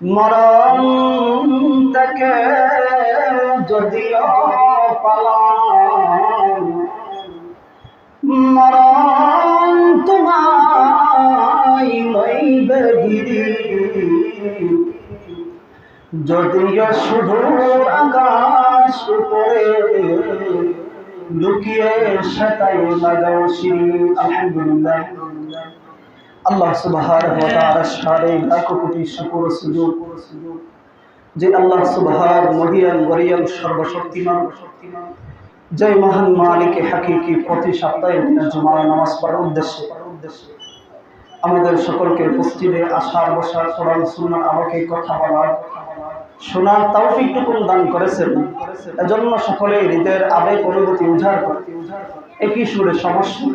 মরণ থেকে যদিও পালাম। মরণ তোমায় লইবে গিরি। যদিও শুধু আকাশ উপরে লুকিয়ে সেটাই লাগাও সিঁড়ি আলহামদুলিল্লাহ। আল্লাহ সুবহানাহু ওয়া তাআলা সাড়ে লাখ কোটি শুকর সুজুদ যে আল্লাহ সুবহান সর্বশক্তিমান। জয় মহান হাকিকি প্রতি সপ্তাহে নামাজ পড়ার উদ্দেশ্যে। আমাদের সকলকে মসজিদে আসার, বসার কোরআন সুন্নাহ আমাকে কথা বলার, শোনার তৌফিকটুকু দান করেছেন। এজন্য সকলে হৃদয়ের আবেগ, অনুভূতি উজাড় করে একই সুরে সমস্যা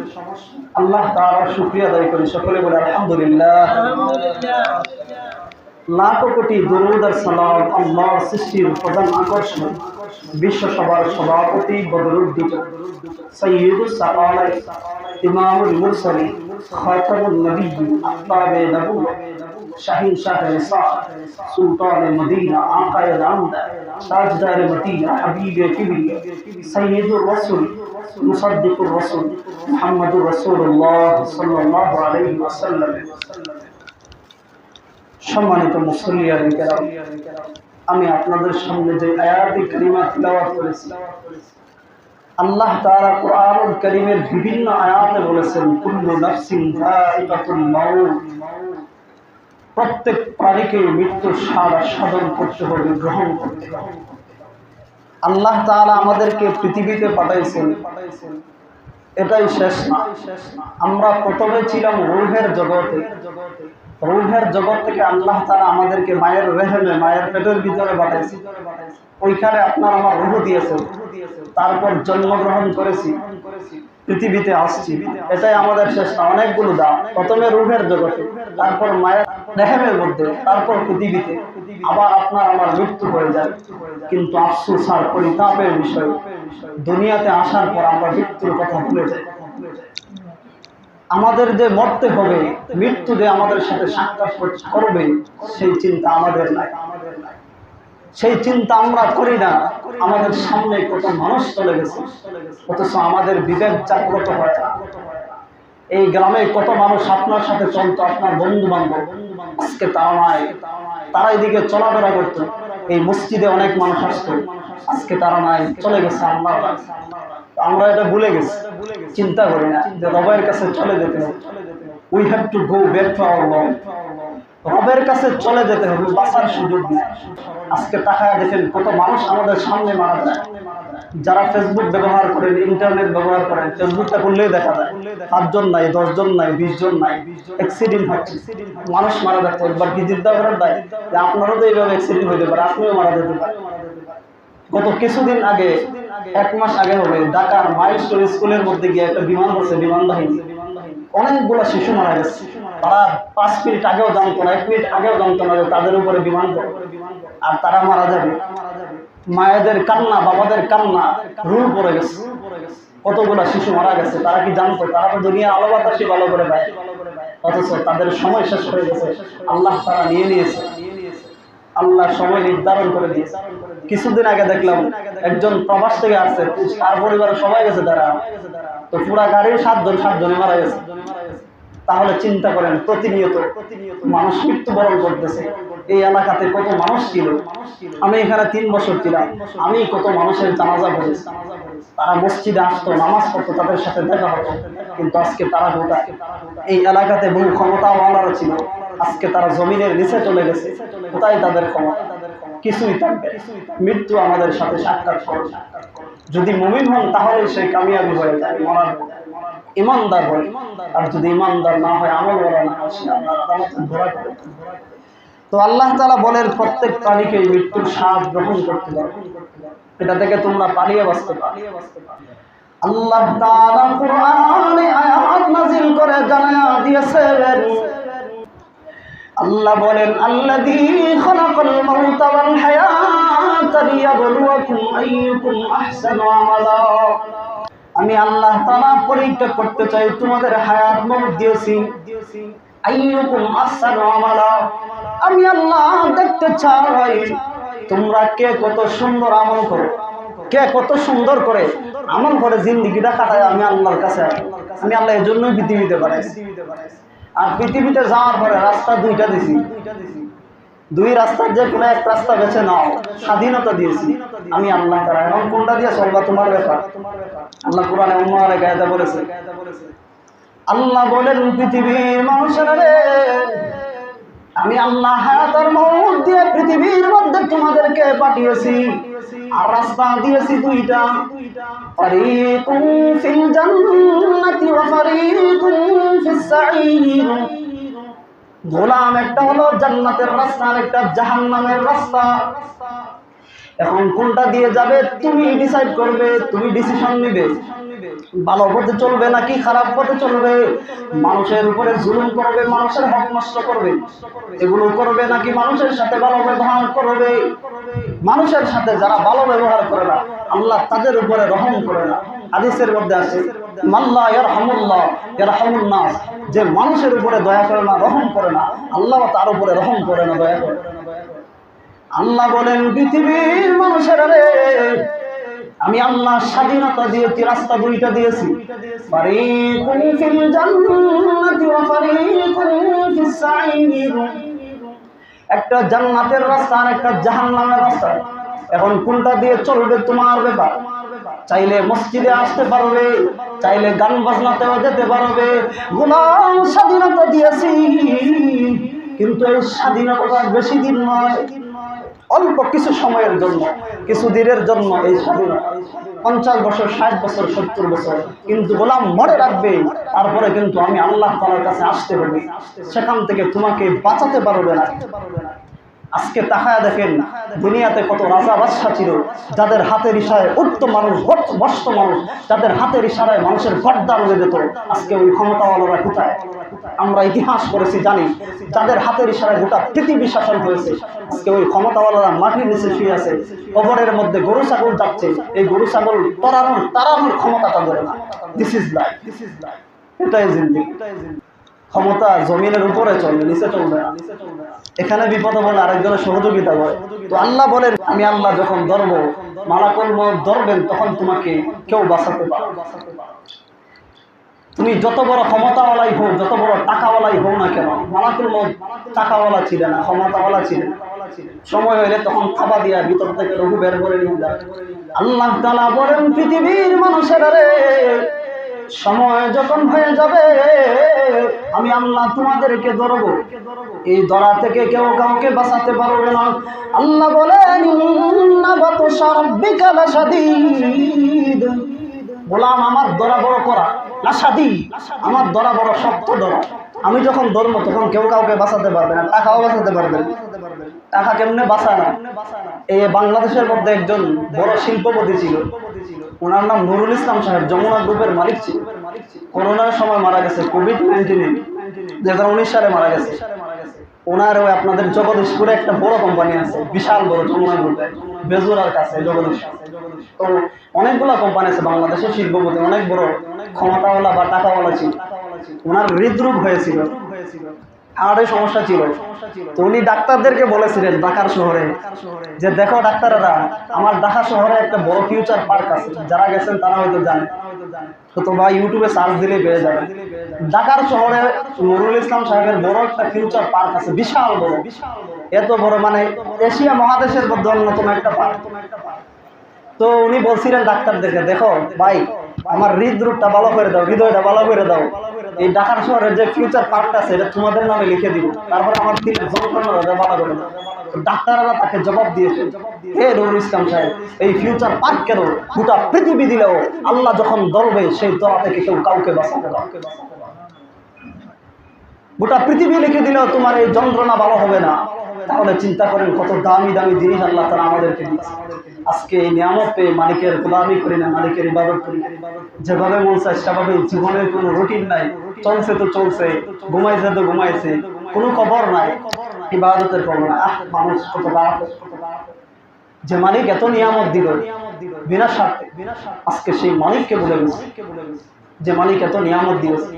আল্লাহ তাআলা শুকরিয়া আদায় করি। সকলে বলে আলহামদুলিল্লাহ। লাখো কোটি দরুদ আর সালাম আল্লাহর সৃষ্টির প্রধান আকর্ষণ। বিশ্ব সভার সভাপতি বদরুদ্দুত সৈয়দুস সাকালাই ইমামুল মুরসালিন খাতামুন নবী আফতাবে নবুওয়াত শাহিন শাহ নিসা সুলতান মদিনা আকায়ে রামদা। তাজদার মদিনা হাবিবে কিবরিয়া। সৈয়দুর রাসূল মুসাদ্দিকুর রাসূল মুহাম্মদুর রাসূলুল্লাহ সাল্লাল্লাহু আলাইহি ওয়াসাল্লাম। সম্মানিত মুসল্লিয়ান কেরাম আমি আপনাদের সামনে যে আয়াতি কারিমা তিলাওয়াত করেছি, আল্লাহ তাআলা কোরআনুল কারীমের বিভিন্ন আয়াতে বলেছেন, কুল্লু নাফসিন যায়িকাতুল মাউত। প্রত্যেক প্রাণীকে মৃত্যুর স্বাদ সাধন করতে হবে, গ্রহণ করতে হবে। আল্লাহ তাহলে আমাদেরকে পৃথিবীতে পাঠাইছেন। এটাই শেষ না। আমরা প্রথমে ছিলাম রুহের জগতে। রুহের জগৎ থেকে আল্লাহ তারা আমাদেরকে মায়ের রেহেমে, মায়ের পেটের ভিতরে পাঠাইছে। ওইখানে আপনার আমার রুহ দিয়েছেন। তারপর জন্মগ্রহণ করেছি। পৃথিবীতে আসছি। এটাই আমাদের শেষ না, অনেকগুলো দাম প্রথমে রুহের জগতে, তারপর মায়ের রেহেমের মধ্যে, তারপর পৃথিবীতে। আবার আপনার আমার মৃত্যু হয়ে যায়। কিন্তু আফসোস আর পরিতাপের বিষয়, দুনিয়াতে আসার পর আমরা মৃত্যুর কথা ভুলে যাই। আমাদের যে মরতে হবে, মৃত্যু যে আমাদের সাথে সাক্ষাৎ করবে, সেই চিন্তা আমাদের নাই আমাদের নাই। সেই চিন্তা আমরা করি না। আমাদের সামনে কত মানুষ চলে গেছে, অথচ আমাদের বিবেক জাগ্রত হয়। এই গ্রামে কত মানুষ আপনার সাথে চলতো, আপনার বন্ধু বান্ধব আজকে তারা নাই। তারা এদিকে চলাফেরা করতো। এই মসজিদে অনেক মানুষ আসতো। আজকে তারা নাই, চলে গেছে আল্লাহ আমরা এটা ভুলে গেছি। চিন্তা করি না যে রবের কাছে চলে যেতে হবে। We have to go back to our রবের কাছে চলে যেতে হবে, বাঁচার সুযোগ নেই। আজকে তাকায় দেখেন কত মানুষ আমাদের সামনে মারা যায়। যারা ফেসবুক ব্যবহার করেন ইন্টারনেট ব্যবহার করেন ফেসবুকটা করলেই দেখা যায়। পাঁচজন নাই, দশজন নাই বিশ জন নাই অ্যাক্সিডেন্ট হচ্ছে। মানুষ মারা যাচ্ছে, একবার কি চিন্তা করেন তাই যে আপনারও তো এইভাবে অ্যাক্সিডেন্ট হইতে পারে, আপনিও মারা যেতে পারেন। গত কিছুদিন আগে, এক মাস আগে হবে ঢাকার মাইলস্টোর স্কুলের মধ্যে গিয়ে একটা বিমান হচ্ছে বিমান বাহিনী অনেকগুলো শিশু মারা গেছে। তারা পাঁচ মিনিট আগেও জানতো না, এক মিনিট আগেও জানতো না যে তাদের উপরে বিমান। আর তারা মারা যাবে। মায়েদের কান্না, বাবাদের কান্না, রুল পড়ে গেছে। কতগুলা শিশু মারা গেছে, তারা কি জানতো? তারা তো দুনিয়া আলো বাতাসই ভালো করে পায়। অথচ তাদের সময় শেষ হয়ে গেছে। আল্লাহ তারা নিয়ে নিয়েছে। আল্লাহ সময় নির্ধারণ করে দিয়েছে। কিছুদিন আগে দেখলাম একজন প্রবাস থেকে আসছে, তার পরিবারের সবাই গেছে তারা তো পুরা গাড়ির সাতজন সাতজনে মারা গেছে। তাহলে চিন্তা করেন, প্রতিনিয়ত মানুষ মৃত্যুবরণ করতেছে। এই এলাকাতে কত মানুষ ছিল? আমি এখানে তিন বছর ছিলাম। আমি কত মানুষের জানাজা করেছি তারা মসজিদে আসতো, নামাজ পড়তো, তাদের সাথে দেখা হতো। কিন্তু আজকে তারা কোথায়? এই এলাকাতে বহু ক্ষমতাওয়ালারা ছিল। আজকে তারা জমিনের নিচে চলে গেছে। কোথায় তাদের ক্ষমতা? কিছুই থাকবে। মৃত্যু আমাদের সাথে সাক্ষাৎ করে যদি মুমিন হন, তাহলে সেই কামিয়াবি হয়ে যায়, মরার ইমানদার হয় আর যদি ইমানদার না হয়, আমল বলা না ধরা তো আল্লাহ তাআলা বলেন, প্রত্যেক প্রাণীকে মৃত্যুর স্বাদ গ্রহণ করতে পারবে এটা থেকে তোমরা পালিয়ে বাঁচতে পারো। আল্লাহ তাআলা কোরআনে আয়াত নাযিল করে জানায়া দিয়েছেন। আল্লাহ বলেন আল্লাহ মাউতা আমি আল্লাহ তাআলা পরীক্ষা করতে চাই, তোমাদের হায়াত মত দিয়েছি। আমি আল্লাহ দেখতে চাই, তোমরা কে কত সুন্দর আমল করো, কে কত সুন্দর করে আমল করে, জিন্দিগিটা কাটায় আমি আল্লাহর কাছে। আমি আল্লাহ এর জন্যই পৃথিবীতে বানাইছি। আর পৃথিবীতে যাওয়ার পরে রাস্তা দুইটা দিছি। দুই রাস্তার যে কোনো এক রাস্তা বেছে নাও, স্বাধীনতা দিয়েছি। আমি আল্লাহ তারা এখন কোনটা দিয়ে চলবা তোমার ব্যাপার? আল্লাহ কোরআনে অন্য আরে গায়দা বলেছে, আল্লাহ বলেন, পৃথিবীর মানুষের আমি আল্লাহ হায়াতের দিয়ে পৃথিবীর মধ্যে তোমাদেরকে পাঠিয়েছি। আর রাস্তা দিয়েছি দুইটা। গোলাম একটা হলো জান্নাতের রাস্তা একটা জাহান্নামের রাস্তা। এখন কোনটা দিয়ে যাবে, তুমি ডিসাইড করবে, তুমি ডিসিশন নিবে। ভালো পথে চলবে নাকি খারাপ পথে চলবে? মানুষের উপরে জুলুম করবে, মানুষের হক নষ্ট করবে। এগুলো করবে নাকি মানুষের সাথে ভালো ব্যবহার করবে? মানুষের সাথে যারা ভালো ব্যবহার করে না, আল্লাহ তাদের উপরে রহম করে না। হাদিসের মধ্যে আছে মাল্লা ইয়ারহামুল্লাহ, ইয়ারহামুন নাস। যে মানুষের উপরে দয়া করে না, রহম করে না, আল্লাহ তার উপরে রহম করে না, দয়া করে আল্লাহ বলেন, পৃথিবীর মানুষের রে আমি আল্লাহ স্বাধীনতা দিয়েছি, রাস্তা দুইটা দিয়েছি। একটা জান্নাতের রাস্তা আর একটা জাহান্নামের রাস্তা। এখন কোনটা দিয়ে চলবে তোমার ব্যাপার? চাইলে মসজিদে আসতে পারবে, চাইলে গান বাজনাতেও যেতে পারবে। গোলাম স্বাধীনতা দিয়েছি, কিন্তু এই স্বাধীনতা বেশি দিন নয়। অল্প কিছু সময়ের জন্য, কিছু দিনের জন্য এই পঞ্চাশ বছর, ষাট বছর, সত্তর বছর। কিন্তু গোলাম মনে রাখবে, তারপরে কিন্তু আমি আল্লাহ তালার কাছে আসতে হবে। সেখান থেকে তোমাকে বাঁচাতে পারবে না। আজকে তাকায়া দেখেন, দুনিয়াতে কত রাজা বাদশা ছিল, যাদের হাতের ইশারায় উঠত মানুষ বস্ত মানুষ, যাদের হাতের ইশারায় মানুষের গড্ডা রয়ে যেত, আজকে ওই ক্ষমতাওয়ালারা কোথায়? আমরা ইতিহাস করেছি জানি, যাদের হাতের ইশারায় গোটা পৃথিবী শাসন হয়েছে, আজকে ওই ক্ষমতাওয়ালারা মাটির নিচে শুয়ে আছে, কবরের মধ্যে গরু, ছাগল যাচ্ছে, এই গরু, ছাগল তরানোর তারানোর ক্ষমতা তাদের না। This is life this is life এটাই জিন্দিগি। ক্ষমতা জমিনের উপরে চলবে নিচে চলবে না নিচে চলবে না। এখানে বিপদ বলে আরেকজনের সহযোগিতা করে তো আল্লাহ বলেন, আমি আল্লাহ যখন ধরব মালাকুল মত ধরবেন, তখন তোমাকে কেউ বাঁচাতে পারো তুমি যত বড় ক্ষমতাওয়ালাই হোক, যত বড় টাকাওয়ালাই হোক না কেন, মালাকুল মত টাকাওয়ালা ছিলেন না, ক্ষমতাওয়ালা ছিলেন সময় হইলে তখন খাবা দিয়া ভিতর থেকে রঘু বের করে নিয়ে যায়। আল্লাহ তালা বলেন, পৃথিবীর মানুষেরা সময় যখন হয়ে যাবে, আমি আল্লাহ তোমাদেরকে ধরবো। এই ধরা থেকে কেউ কাউকে বাঁচাতে পারবে না। আল্লাহ বলেন গোলাম আমার দরা বড় করা লাসাদি আমার দরা বড় শক্ত ধরা। আমি যখন ধরবো, তখন কেউ কাউকে বাঁচাতে পারবে না। টাকাও বাঁচাতে পারবে না। টাকা কেমনে বাঁচায় না? এই বাংলাদেশের মধ্যে একজন বড় শিল্পপতি ছিল। ওনার নাম নুরুল ইসলাম সাহেব, যমুনা গ্রুপের মালিক ছিল করোনার সময় মারা গেছে কোভিড নাইন্টিনে দু হাজার উনিশ সালে মারা গেছে। ওনার ওই আপনাদের জগদীশপুরে একটা বড় কোম্পানি আছে, বিশাল বড় যমুনা গ্রুপে, বেজুরার কাছে, জগদীশ। অনেকগুলো কোম্পানি আছে বাংলাদেশের শিল্পপতি, অনেক বড় ক্ষমতাওয়ালা বা টাকাওয়ালা ছিল। ওনার হৃদরোগ হয়েছিল। হার্টের সমস্যা ছিল। তো উনি ডাক্তারদেরকে বলেছিলেন ঢাকার শহরে যে, দেখো ডাক্তারেরা, আমার ঢাকা শহরে একটা বড় ফিউচার পার্ক আছে। যারা গেছেন তারা হয়তো জানে। তো তোমরা ইউটিউবে সার্চ দিলে পেয়ে যাবে। ঢাকার শহরে নুরুল ইসলাম সাহেবের বড় একটা ফিউচার পার্ক আছে, বিশাল বড়। এত বড় মানে এশিয়া মহাদেশের মধ্যে অন্যতম একটা পার্ক তো উনি বলছিলেন ডাক্তারদেরকে, দেখো ভাই, আমার হৃদরোগটা ভালো করে দাও, হৃদয়টা ভালো করে দাও। এই ঢাকার শহরের যে ফিউচার পার্কটা আছে, এটা তোমাদের নামে লিখে দিব। তারপরে আমার দিন জনগণরা ভালো করে দাও ডাক্তাররা তাকে জবাব দিয়েছে। হে নুরুল ইসলাম সাহেব, এই ফিউচার পার্ক কেন? গোটা পৃথিবী দিলেও আল্লাহ যখন ধরবে সেই দরা থেকে কেউ কাউকে বাঁচাতে কাউকে গোটা পৃথিবী লিখে দিলেও তোমার এই যন্ত্রণা ভালো হবে না। তাহলে চিন্তা করেন, কত দামি দামি জিনিস আল্লাহ তারা আমাদেরকে দিয়েছে। আজকে এই নিয়ামত পেয়ে মালিকের গোলামি করি না, মালিকের ইবাদত করি। যেভাবে মন চায় সেভাবে জীবনের কোনো রুটিন নাই। চলছে তো চলছে, ঘুমাইছে তো ঘুমাইছে, কোনো খবর নাই, ইবাদতের খবর না আহ, মানুষ কত বাপ। যে মালিক এত নিয়ামত দিল, বিনা স্বার্থে, আজকে সেই মালিককে বলে গেছে যে মালিক এত নিয়ামত দিয়েছে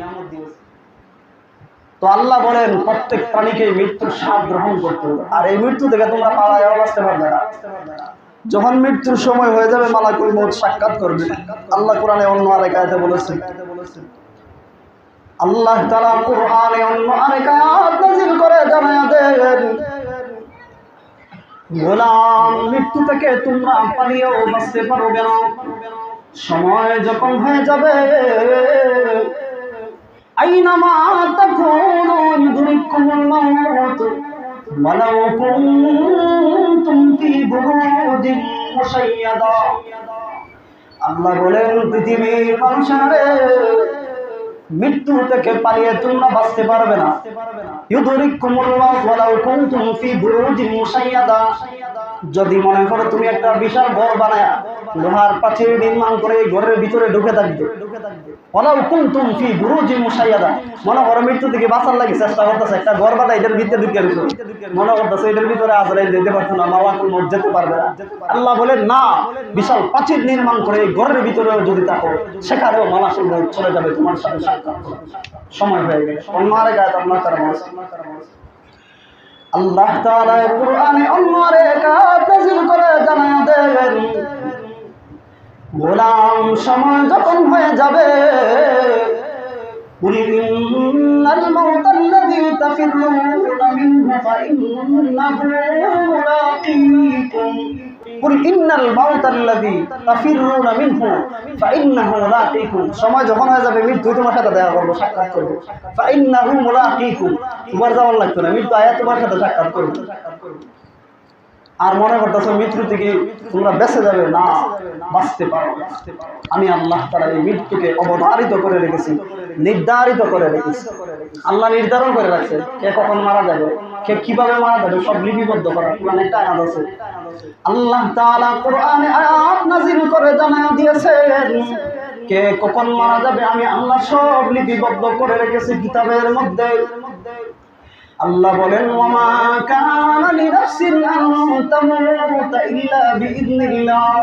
তো তো আল্লাহ বলেন, প্রত্যেক প্রাণীকে মৃত্যুর স্বাদ গ্রহণ করতে হবে। আর এই মৃত্যু থেকে তোমরা পালায় বাঁচতে পারবে না। যখন মৃত্যুর সময় হয়ে যাবে, মালাকুল মৌত সাক্ষাৎ করবে। আল্লাহ কোরআনে অন্য আরেক আয়াতে বলেছেন আল্লাহ তাআলা কোরআনে অন্য আরেক আয়াত নাযিল করে জানায়া দেন। গোলাম মৃত্যু থেকে তোমরা পালিয়েও বাঁচতে পারবে না। সময় যখন হয়ে যাবে আল্লাহ বলেন, পৃথিবীর মানুষেরা মৃত্যু থেকে পালিয়ে তোমরা বাঁচতে পারবে না। ইউদরিকুমুল্লাহ ওয়ালাউ কুনতুম ফি বুরুজিন মুশাইয়াদা যদি মনে করো তুমি একটা বিশাল ঘর বানায়, লোহার পাথর নির্মাণ করে ঘরের ভিতরে ঢুকে থাকবে। ওলাউ কুনতুম ফি বুরুজিন মুশাইয়াদা। মনে করো মৃত্যু থেকে বাঁচার লাগে চেষ্টা করতেছে, একটা ঘর বানায় এটার ভিতরে ঢুকে মনে করতেছে এটার ভিতরে আজরাইল যেতে পারতো না মালাকুল মত যেতে পারবে না। আল্লাহ বলেন, না, বিশাল প্রাচীর নির্মাণ করে এই ঘরের ভিতরেও যদি থাকো, সেখানেও মত চলে যাবে তোমার সাথে সময় হয়ে গেছে অন্য আরেক আয়াত আপনার তারা আল্লাহ তাআলা কোরআনে অন্য আরেক আয়াত নাযিল করে জানায় দেন গোলাম সময় যখন হয়ে যাবে قل إن الموت الذي تفرون منه فإنه ملاقيكم قل إن الموت الذي تفرون منه فإنه ملاقيكم সময় যখন হয়ে যাবে মৃত্যু তোমার সাথে দেখা করবো সাক্ষাৎ করবো فإنه ملاقيكم তোমার যাওয়ার লাগতো না মৃত্যু আয়া তোমার সাথে সাক্ষাৎ করবো আর মনে করতেছো মৃত্যু থেকে তোমরা বেঁচে যাবে না, বাঁচতে পারো। আমি আল্লাহ তারা এই মৃত্যুকে অবধারিত করে রেখেছি, নির্ধারিত করে রেখেছি। আল্লাহ নির্ধারণ করে রাখছে কে কখন মারা যাবে, কে কীভাবে মারা যাবে, সব লিপিবদ্ধ করা, কোরআনে আছে। আল্লাহ তাআলা কোরআনে আয়াত করে জানায় দিয়েছেন কে কখন মারা যাবে আমি আল্লাহ সব লিপিবদ্ধ করে রেখেছি কিতাবের মধ্যে। আল্লাহ বলেন, ওমা কানা লিনাফসিন ইল্লা বিইذنিল্লাহ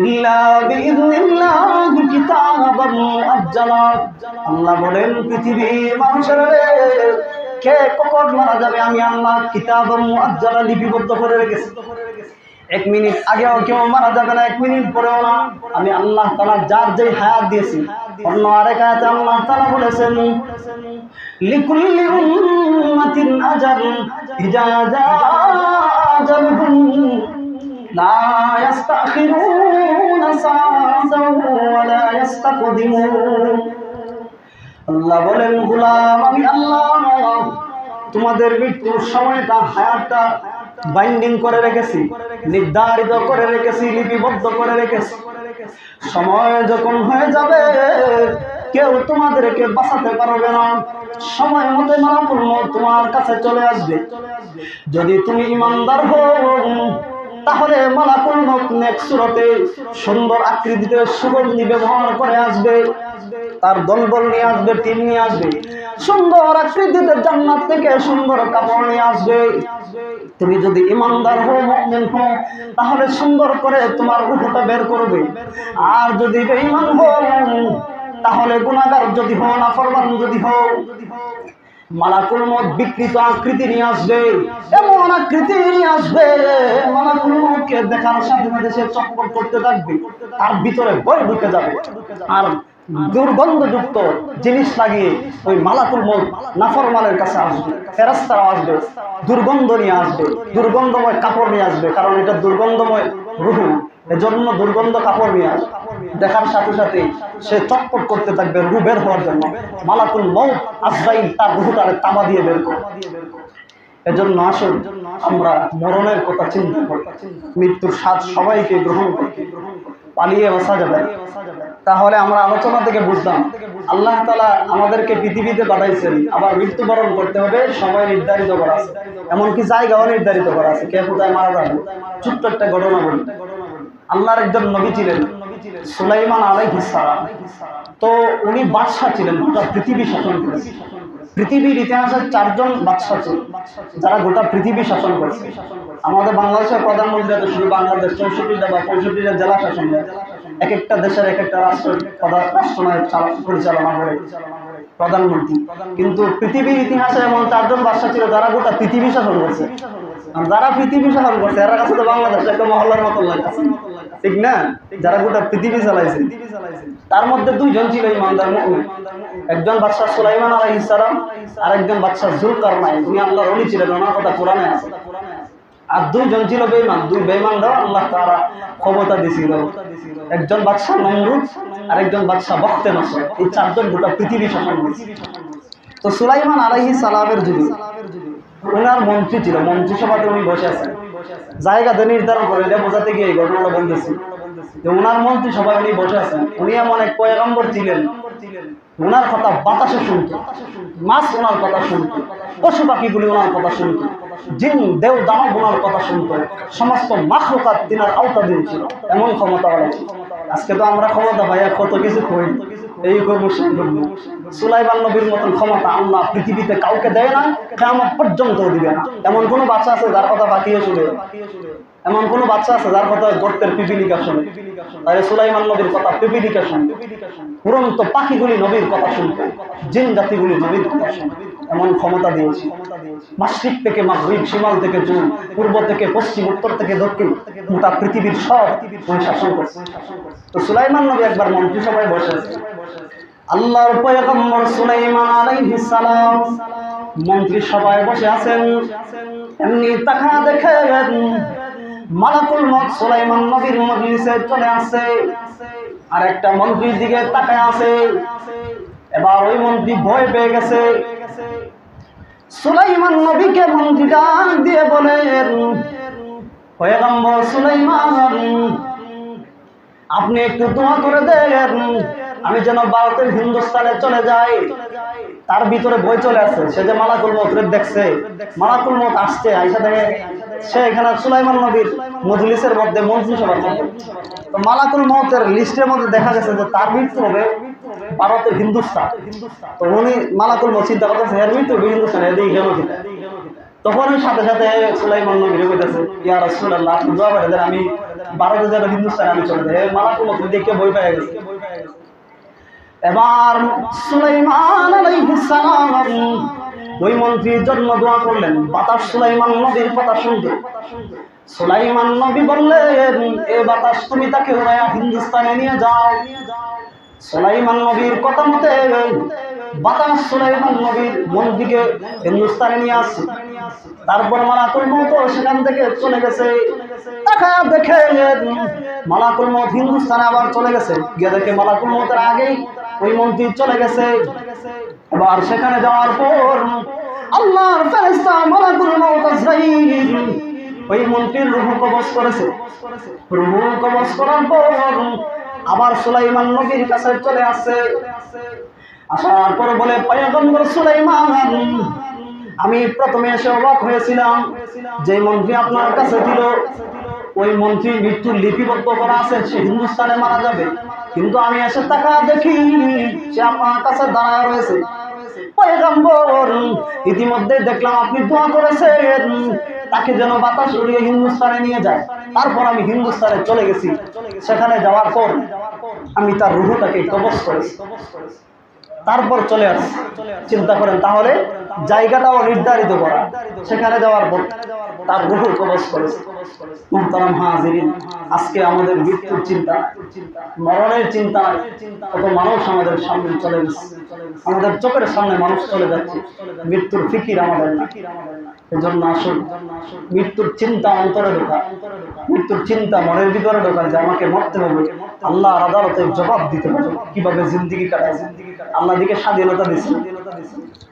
ইল্লা বিইذنিল্লাহ কিতাবান আল্লাহ বলেন পৃথিবীর মানুষেরা কে কখন মারা যাবে? আমি আল্লাহ কিতাব মুআজ্জালা লিপিবদ্ধ করে রেখেছি। এক মিনিট আগেও কেউ মারা যাবে না, এক মিনিট পরেও না। আমি আল্লাহ তালা যার যেই হায়াত দিয়েছি, অন্য আরেক হায়াতে আল্লাহ তালা বলেছেন বলেন আমি আল্লাহ, তোমাদের মৃত্যুর সময়টা, হায়াতটা বাইন্ডিং করে রেখেছি, নির্ধারিত করে রেখেছি, লিপিবদ্ধ করে রেখেছি। সময় যখন হয়ে যাবে, কেউ তোমাদেরকে বাঁচাতে পারবে না। সময় মতো মারাপূর্ণ তোমার কাছে চলে আসবে। যদি তুমি ইমানদার হও তাহলে মালাকুল মত নেক্সট সুরতে সুন্দর আকৃতিতে সুগন্ধি ব্যবহার করে আসবে। তার দলবল নিয়ে আসবে, টিম নিয়ে আসবে। সুন্দর আকৃতিতে জান্নাত থেকে সুন্দর কাপড় নিয়ে আসবে। তুমি যদি ইমানদার হও তাহলে সুন্দর করে তোমার রূহটা বের করবে। আর যদি বেঈমান হও, তাহলে গুণাগার যদি হও না ফরমান যদি হও মালাকুল মত বিকৃত আকৃতি নিয়ে আসবে। এমন আকৃতি নিয়ে আসবে মালাকুল মতকে দেখার সাথে সাথে সে চক্কর করতে থাকবে তার ভিতরে বই ঢুকে যাবে। আর দুর্গন্ধযুক্ত জিনিস লাগিয়ে ওই মালাকুল মত নাফরমানের কাছে আসবে ফেরাস্তারা আসবে দুর্গন্ধ নিয়ে আসবে দুর্গন্ধময় কাপড় নিয়ে আসবে কারণ এটা দুর্গন্ধময় রুহু। এজন্য দুর্গন্ধ কাপড় নিয়ে দেখার সাথে সাথে সে চটপট করতে থাকবে রুহু বের হওয়ার জন্য। মালাকুল মৌত আজরাইল তার রুহু তারে তামা দিয়ে বের করে এজন্য আসুন, আমরা মরণের কথা চিন্তা করি। মৃত্যুর স্বাদ সবাইকে গ্রহণ করি। পালিয়ে বসা যাবে। তাহলে আমরা আলোচনা থেকে বুঝলাম, আল্লাহ তালা আমাদেরকে পৃথিবীতে পাঠাইছেন, আবার মৃত্যুবরণ করতে হবে, সময় নির্ধারিত করা আছে। এমনকি জায়গাও নির্ধারিত করা আছে, কে কোথায় মারা যাবে? ছোট্ট একটা ঘটনা বলি। আল্লাহর একজন নবী ছিলেন, সুলাইমান তো উনি বাদশাহ ছিলেন, গোটা পৃথিবী শাসন করেছেন পৃথিবীর ইতিহাসে চারজন বাদশাহ ছিল, যারা গোটা পৃথিবী শাসন করেছে। আমাদের বাংলাদেশের প্রধানমন্ত্রী তো শুধু বাংলাদেশ, চৌষট্টিটা বা পঁয়ষট্টিটা জেলা শাসন এক একটা দেশের এক একটা রাষ্ট্র রাষ্ট্রনায়ক চালা- পরিচালনা করে প্রধানমন্ত্রী। কিন্তু পৃথিবীর ইতিহাসে এমন চারজন বাদশা ছিল যারা গোটা পৃথিবী শাসন করছে। আর যারা পৃথিবী শাসন করছে এরা কাছে তো বাংলাদেশ একটা মহল্লার মতো লাগছে ঠিক না? যারা গোটা পৃথিবী চালাইছে। তার মধ্যে দুইজন ছিল ইমানদার একজন বাদশাহ সুলাইমান আলাইহিস সালাম আর একজন বাদশাহ জুলকারনাইন। উনি আল্লাহর ওলি ছিলেন ওনার কথা কোরআনে আছে। আর দুইজন ছিল বেইমান দুই বেইমানরাও আল্লাহ তারা ক্ষমতা দিছিল। একজন বাদশাহ নমরুদ আর একজন বাদশাহ বখতে নসর। এই চারজন গোটা পৃথিবী শাসন করছে। তো সুলাইমান আলাইহিস সালামের যুগে ওনার মন্ত্রী ছিল, মন্ত্রিসভাতে উনি বসে আছেন। জায়গাতে নির্ধারণ করে এটা বোঝাতে গিয়ে এই ঘটনাটা বলতেছি। যে ওনার মন্ত্রিসভায় উনি বসে আছেন। উনি এমন এক পয়গম্বর ছিলেন। ওনার কথা বাতাসে শুনত। মাছ ওনার কথা শুনত। পশু পাখিগুলি ওনার কথা শুনত। জিন দেও দানব ওনার কথা শুনত। সমস্ত মাখলুকাত তিনার আওতা দিয়েছিল। এমন ক্ষমতা আজকে তো আমরা ক্ষমতা আর কত কিছু করি। এই করব সেই করব সুলাইমান নবীর মতন ক্ষমতা আল্লাহ পৃথিবীতে কাউকে দেয় না কেমন পর্যন্ত দিবে না। এমন কোনো বাচ্চা আছে যার কথা বাকিয়ে চলে এমন কোনো বাচ্চা আছে যার কথা গর্তের পিপিলিকা শোনে তাহলে সুলাইমান নবীর কথা পিপিলিকা শুনবে উড়ন্ত পাখিগুলি নবীর কথা শুনবে জিন জাতিগুলি নবীর কথা শুনবে এমন ক্ষমতা দিয়েছি। মাসিক থেকে মাগরিব সীমাল থেকে জুন, পূর্ব থেকে পশ্চিম, উত্তর থেকে দক্ষিণ, গোটা পৃথিবীর সব শাসন করছে। তো সুলাইমান নবী একবার মন্ত্রিসভায় বসে আল্লাহর পয়গম্বর সুলাইমান আলাইহিস সালাম মন্ত্রিসভায় বসে আছেন। এমনি তাকা দেখে মালাকুল মত সুলাইমান নবীর মজলিসে চলে আসে। আর একটা মন্ত্রীর দিকে তাকায় আছে এবার ওই মন্ত্রী ভয় পেয়ে গেছে। সুলাইমান নবীকে মন্ত্রী দিয়ে বলেন পয়গম্বর সুলাইমান, আপনি একটু দোয়া করে দেন। আমি যেন ভারতের হিন্দুস্তানে চলে যাই। তার ভিতরে বই চলে আসছে সে যে মালাকুল মত দেখছে। মালাকুল মত আসছে, আইসা দেখে সে এখানে সুলাইমান নবীর মজলিসের মধ্যে মন্ত্রিসভার মধ্যে তো মালাকুল মতের লিস্টের মধ্যে দেখা গেছে যে তার মৃত্যু হবে ভারতের হিন্দুস্তান। তো উনি মালাকুল মত চিন্তা করতেছে, এর মৃত্যু হিন্দুস্তান, এদিকে গেল তখন সাথে সাথে সুলাইমান নবীর কইতেছে ইয়া রাসূলুল্লাহ, আপনি দোয়া আমি ভারতে যাব, হিন্দুস্তানে আমি চলে যাই মালাকুল মত দেখে বই পেয়ে গেছে। এবার সুলাইমান ওই মন্ত্রীর জন্ম দোয়া করলেন। বাতাস সুলাইমান নবীর কথা শুনতে। সুলাইমান নবী বললেন, এ বাতাস তুমি তাকে হিন্দুস্তানে নিয়ে যাও। সুলাইমান নবীর কথা মতে বাতাস সুলাইমান নবীর হিন্দুস্তানে নিয়ে আসছে তারপর মালাকুল মত সেখান থেকে চলে গেছে। টাকা দেখে মালাকুল মত হিন্দুস্তানে আবার চলে গেছে। গিয়ে দেখে মালাকুল মতের আগেই ওই মন্ত্রী চলে গেছে। এবার সেখানে যাওয়ার পর আল্লাহর ফেরেশতা মালাকুল আজরাইল ওই মন্ত্রীর রূহ কবজ করেছে। রূহ কবজ করার পর আবার সুলাইমান নবীর কাছে চলে আসছে আসার পর বলে, পয়গম্বর সুলাইমান, আমি প্রথমে এসে অবাক হয়েছিলাম যে মন্ত্রী আপনার কাছে ছিল। ওই মন্ত্রী মৃত্যুর লিপিবদ্ধ করা আছে, সে হিন্দুস্তানে মারা যাবে। কিন্তু আমি এসে টাকা দেখি সে আপনার কাছে দাঁড়ায় রয়েছে। ইতিমধ্যে দেখলাম আপনি দোয়া করেছেন। তাকে যেন বাতাস উড়িয়ে হিন্দুস্তানে নিয়ে যায়। তারপর আমি হিন্দুস্তানে চলে গেছি। সেখানে যাওয়ার পর আমি তার রুহুটাকে কবচ করেছি। তারপর চলে আসে চিন্তা করেন তাহলে জায়গাটাও নির্ধারিত করা। সেখানে যাওয়ার পর। তার রুহু কবচ করেছে। মুহতারাম হাজিরিন, আজকে আমাদের মৃত্যুর চিন্তা, মরণের চিন্তা, কত মানুষ আমাদের সামনে চলে গেছে। আমাদের চোখের সামনে মানুষ চলে যাচ্ছে। মৃত্যুর ফিকির আমাদের না। এজন্য আসুন, মৃত্যুর চিন্তা অন্তরে ঢোকা। মৃত্যুর চিন্তা মনের ভিতরে ঢোকা যে আমাকে মরতে হবে। আল্লাহ আদালতে জবাব দিতে হবে। কীভাবে জিন্দিগি কাটায় আল্লাহ দিকে স্বাধীনতা দিচ্ছে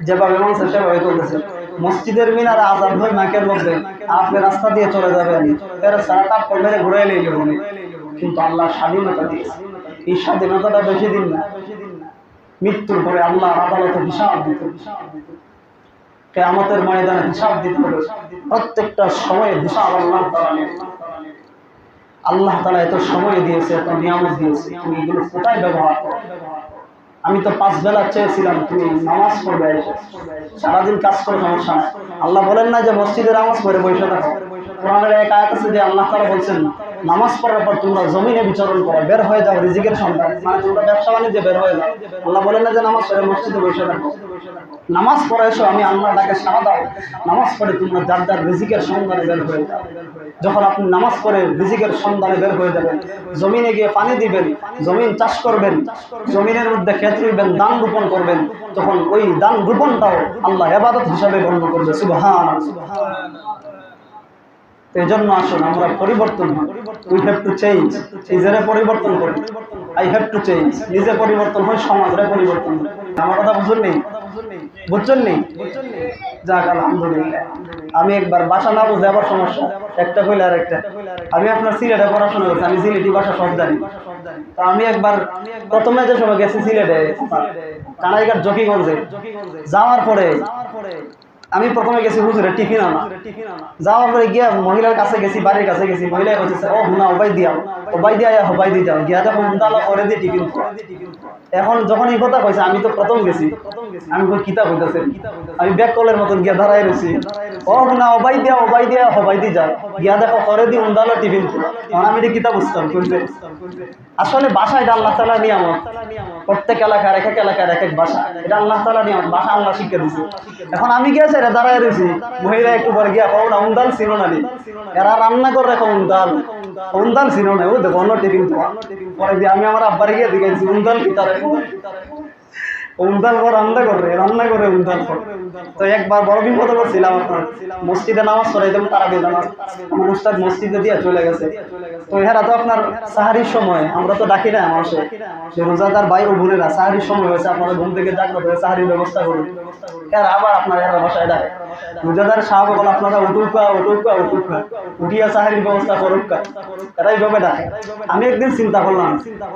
যেভাবে মানুষ সেভাবে চলতেছে। মসজিদের মিনারে আজাদ হয়ে নাকের মধ্যে আপনি রাস্তা দিয়ে চলে যাবেন। এর সারা তাপ মেরে ঘুরে এলে কিন্তু আল্লাহ স্বাধীনতা দিয়েছে। এই স্বাধীনতাটা বেশি দিন না। মৃত্যুর পরে আল্লাহ আদালতে হিসাব দিতে কেয়ামতের ময়দানে হিসাব দিতে হবে। প্রত্যেকটা সময়ে হিসাব আল্লাহ আল্লাহ তালা এত সময় দিয়েছে, এত নিয়ামত দিয়েছে। তুমি এগুলো কোথায় ব্যবহার করো? আমি তো পাঁচ বেলা চেয়েছিলাম, তুমি নামাজ পড়বে, সারাদিন কাজ করে সমস্যা আল্লাহ বলেন না যে মসজিদে নামাজ পড়ে থাকো। কোরআনের এক আয়াত যে আল্লাহ তাআলা বলছেন, নামাজ পড়ার পর তোমরা জমিনে বিচরণ করো, বের হয়ে যাও রিজিকের সন্ধান। মানে তোমরা ব্যবসা বাণিজ্যে বের হয়ে যাও। আল্লাহ বলেন না যে নামাজ পড়ে মসজিদে বসে থাকো। নামাজ পড়ে এসো, আমি আল্লাহ ডাকে সাড়া দাও। নামাজ পড়ে তোমরা যার যার রিজিকের সন্ধানে বের হয়ে যাও। যখন আপনি নামাজ পড়ে রিজিকের সন্ধানে বের হয়ে যাবেন, জমিনে গিয়ে পানি দিবেন, জমিন চাষ করবেন, জমিনের মধ্যে ক্ষেত রইবেন দান রোপণ করবেন, তখন ওই দান রোপণটাও আল্লাহ এবাদত হিসাবে গণ্য করবে। এই জন্য আসুন, আমরা পরিবর্তন পরিবর্তন করি আই হ্যাভ টু চেঞ্জ নিজে পরিবর্তন হয় পরিবর্তন আমার কথা বুঝুন নেই বুঝছেন নেই যাক, আলহামদুলিল্লাহ। আমি একবার বাসা না বুঝলে আবার সমস্যা। একটা কইলে আর একটা আমি আপনার সিলেটে পড়াশোনা করছি, আমি সিলেটি ভাষা সব জানি তা আমি একবার প্রথমে যে সময় গেছি সিলেটে, কানাইঘাট, জকিগঞ্জে। যাওয়ার পরে আমি প্রথমে গেছি হুজুরে টিফিন আনা। যাওয়ার পরে গিয়া মহিলার কাছে গেছি, বাড়ির কাছে গেছি। মহিলা বলছে ও হুনা ওবাই দিয়া ওবাই দিয়া হবাই দিয়ে যাও। গিয়া দেখো তাহলে করে দিয়ে টিফিন এখন যখন এই কথা কইছে, আমি তো প্রথম গেছি। আমি কিতা কইতাছে আমি ব্যাক কলের মতন গিয়া দাঁড়াই রয়েছি দিয়া দিয়া দি। তখন আমি এটা দিছে। এখন আমি গিয়েছি এটা দাঁড়ায় রয়েছি মহিলা একটু পরে গিয়া কও, না, উন্দাল ছিল না। এরা রান্না করে রেখো, উন্দাল। উন্দাল ছিল না, ও দেখো, অন্য টিফিন পরে দিয়ে আমি আমার আব্বারে গিয়ে দিকেছি উন্দাল কি তারে উন্দাল পর রান্না করে রান্না করে উন্দাল পর তো একবার বড় বিপদ করছিলাম আপনার, মসজিদে নামাজ পড়াইতাম তারা দিয়ে নামাজ, আমার উস্তাদ মসজিদে দিয়ে চলে গেছে। তো এরা তো আপনার সাহারির সময়, আমরা তো ডাকি না মানুষে। যে রোজাদার ভাই ও বোনেরা, সাহারির সময় হয়েছে, আপনারা ঘুম থেকে জাগ্রত হয়ে সাহারির ব্যবস্থা করুন। এরা আবার আপনার এরা বাসায় ডাকে। রোজাদার সাহাব বলে আপনারা উঠুকা উঠুকা উঠুকা উঠিয়া সাহারির ব্যবস্থা করুকা এরাই ভাবে ডাকে। আমি একদিন চিন্তা করলাম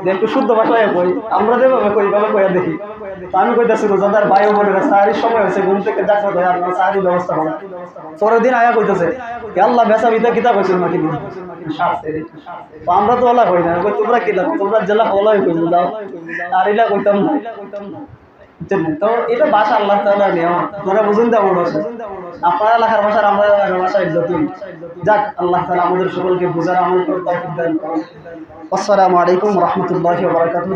যে একটু শুদ্ধ ভাষায় কই, আমরা যেভাবে কই ভাবে কইয়া দেখি। আমি কইতেছি রোজাদার ও বোনেরা সাহারির সময় হয়েছে, ঘুম থেকে জাগ্রত হয়ে আপনারা সাহারির ব্যবস্থা করেন পরের দিন আয়া কইতেছে "এ আল্লাহ, বেচা বিতা কিতা কইছিল নাকি আমরা তো ওলা কই না তোমরা কিতা তোমরা জেলা ওলাই কই দাও আর এলা কইতাম না? তো এটা ভাষা আল্লাহ তাআলা নিয়ামত তোমরা বুঝুন তো আমার ভাষা। আপনার এলাকার ভাষার আমরা এলাকার ভাষা একদম যাক, আল্লাহ তাআলা আমাদের সকলকে বোঝার আমল করতে আসসালামু আলাইকুম রহমতুল্লাহ বারাকাতুহু।